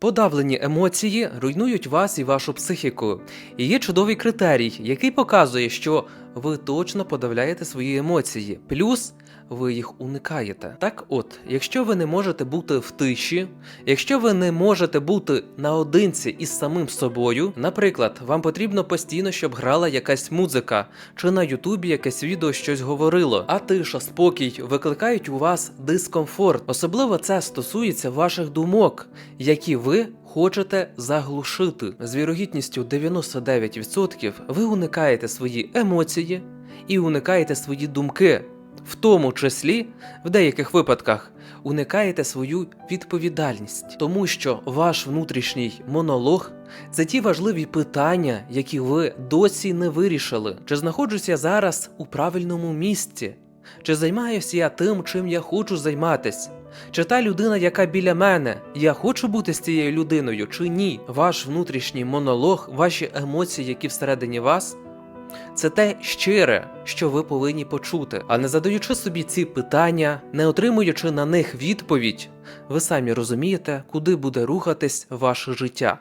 Подавлені емоції руйнують вас і вашу психіку. І є чудовий критерій, який показує, що ви точно подавляєте свої емоції, плюс ви їх уникаєте. Так от, якщо ви не можете бути в тиші, якщо ви не можете бути наодинці із самим собою, наприклад, вам потрібно постійно, щоб грала якась музика, чи на Ютубі якесь відео щось говорило, а тиша, спокій викликають у вас дискомфорт. Особливо це стосується ваших думок, які ви хочете заглушити. З вірогідністю 99% ви уникаєте свої емоції і уникаєте свої думки. В тому числі, в деяких випадках, уникаєте свою відповідальність, тому що ваш внутрішній монолог це ті важливі питання, які ви досі не вирішили. Чи знаходжуся зараз у правильному місці? Чи займаюся я тим, чим я хочу займатись? Чи та людина, яка біля мене, я хочу бути з цією людиною, чи ні? Ваш внутрішній монолог, ваші емоції, які всередині вас, це те щире, що ви повинні почути. А не задаючи собі ці питання, не отримуючи на них відповідь, ви самі розумієте, куди буде рухатись ваше життя.